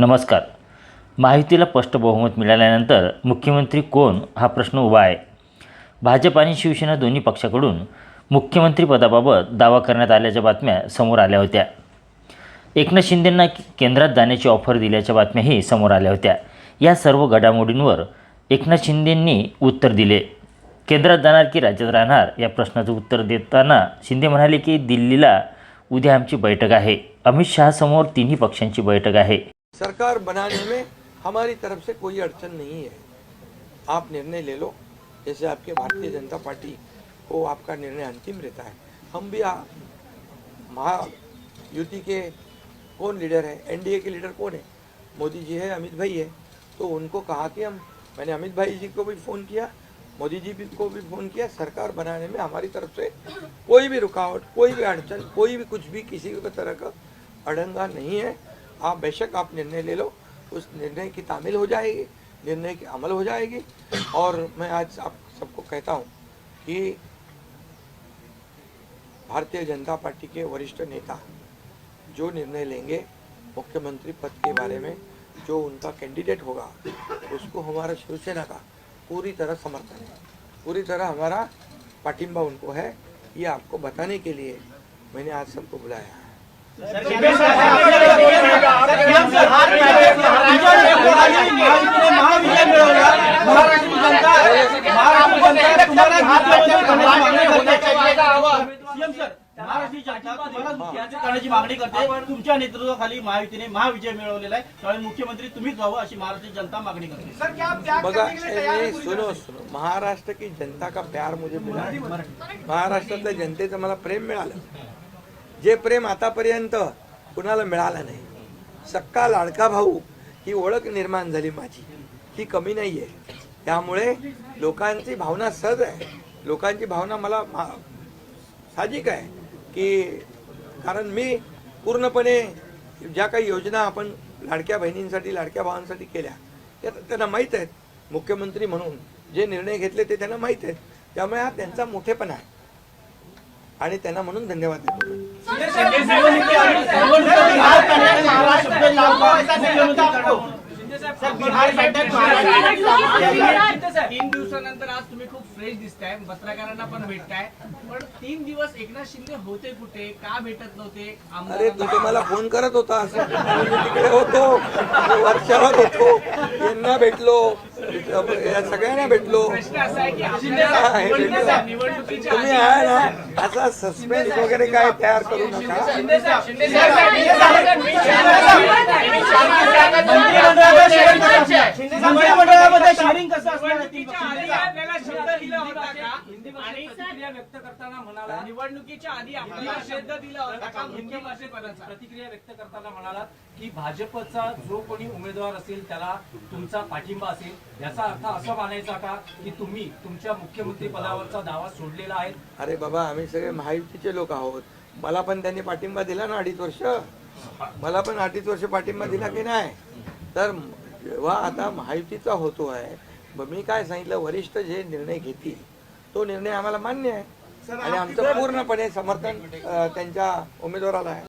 नमस्कार. महायुतीला स्पष्ट बहुमत मिळाल्यानंतर मुख्यमंत्री कोण हा प्रश्न उभा आहे? भाजप आणि शिवसेना दोन्ही पक्षाकडून मुख्यमंत्रीपदाबाबत दावा करण्यात आल्याच्या बातम्या समोर आल्या होत्या. एकनाथ शिंदेंना केंद्रात जाण्याची ऑफर दिल्याच्या बातम्याही समोर आल्या होत्या. या सर्व घडामोडींवर एकनाथ शिंदेंनी उत्तर दिले. केंद्रात जाणार की राज्यात राहणार या प्रश्नाचं उत्तर देताना शिंदे म्हणाले की दिल्लीला उद्या आमची बैठक आहे. अमित शहासमोर तिन्ही पक्षांची बैठक आहे. सरकार बनाने में हमारी तरफ़ से कोई अड़चन नहीं है। आप निर्णय ले लो। जैसे आपके भारतीय जनता पार्टी को आपका निर्णय अंतिम रहता है। हम भी महायुति के कौन लीडर है? एनडीए के लीडर कौन है? मोदी जी है, अमित भाई है। तो उनको कहा कि हम, मैंने अमित भाई जी को भी फ़ोन किया, मोदी जी भी को भी फ़ोन किया, सरकार बनाने में हमारी तरफ़ से कोई भी रुकावट, कोई भी अड़चन, कोई भी कुछ भी किसी भी तरह का अड़ंगा नहीं है। आप बेशक आप निर्णय ले लो, उस निर्णय की तामील हो जाएगी, निर्णय की अमल हो जाएगी। और मैं आज आप सबको कहता हूँ कि भारतीय जनता पार्टी के वरिष्ठ नेता जो निर्णय लेंगे, मुख्यमंत्री पद के बारे में जो उनका कैंडिडेट होगा, उसको हमारा शिवसेना का पूरी तरह समर्थन है। पूरी तरह हमारा पाटिंबा उनको है, ये आपको बताने के लिए मैंने आज सबको बुलाया है। महाविजय मिळवला महाराष्ट्र जनता महाराष्ट्र जनता तुम्हाला सीएम सर महाराष्ट्र जनता तुम्हाला करण्याची मागणी करते तुमच्या नेतृत्वाखाली महायुतीने महाविजय मिळवलेला आहे त्यामुळे मुख्यमंत्री तुम्हीच व्हावं अशी महाराष्ट्र जनता मागणी करते बघा सुनो सुनो. महाराष्ट्र की जनता का प्यार मुझे मिला महाराष्ट्रातल्या जनतेचं मला प्रेम मिळालं. जे प्रेम आतापर्यंत कुणाला मिळाला नाही. सक्का लाडका भाऊ ही ओळख निर्माण झाली माझी. ही कमी नाही आहे त्यामुळे लोकांची भावना सहज आहे. लोकांची भावना मला मा- साहजिक आहे की कारण मी पूर्णपणे ज्या काही योजना आपण लाडक्या बहिणींसाठी लाडक्या भावांसाठी केल्या त्या त्यांना माहीत आहेत. मुख्यमंत्री म्हणून जे निर्णय घेतले ते त्यांना माहीत आहेत. त्यामुळे हा त्यांचा मोठेपणा आहे. आणि त्यांना म्हणून धन्यवाद देतो तीन दिवसानंतर आज तुम्ही खूप फ्रेश दिसताय पत्रकारांना पण भेटताय पण तीन दिवस एकनाथ शिंदे होते कुठे का भेटत नव्हते अरे तू तर मला फोन करत होता तिकडे होतो वर्षावर होतो यांना भेटलो या सगळ्यांना भेटलो हा, हे तुम्ही आहे ना असा सस्पेन्स वगैरे काय तयार करू नका मंत्रिमंडळामध्ये शेअरिंग कसं असणार आहे तीन निवडणुकीच्या आधी पक्षांचं? आपल्याला शब्द दिला होता का आणि प्रतिक्रिया व्यक्त करताना म्हणाला निवडणुकीच्या आधी आपल्याला शब्द दिला होता. का मुख्यमंत्रीपदाचा प्रतिक्रिया व्यक्त करताना म्हणालात की भाजपचा जो कोणी उमेदवार असेल त्याला तुमचा पाठिंबा असेल. याचा अर्थ असं मानायचा का की तुम्ही तुमच्या मुख्यमंत्री पदावरचा दावा सोडलेला आहे? अरे बाबा आम्ही सगळे महायुतीचे लोक आहोत. मला पण त्यांनी पाठिंबा दिला ना अडीच वर्ष? मला पण अडीच वर्ष पाठिंबा दिला की नाही? तर जेव्हा आता महायुतीचा होतो आहे मग मी काय सांगितलं वरिष्ठ जे निर्णय घेतील तो निर्णय आम्हाला मान्य आहे. आणि आमचं पूर्णपणे समर्थन त्यांच्या उमेदवाराला आहे.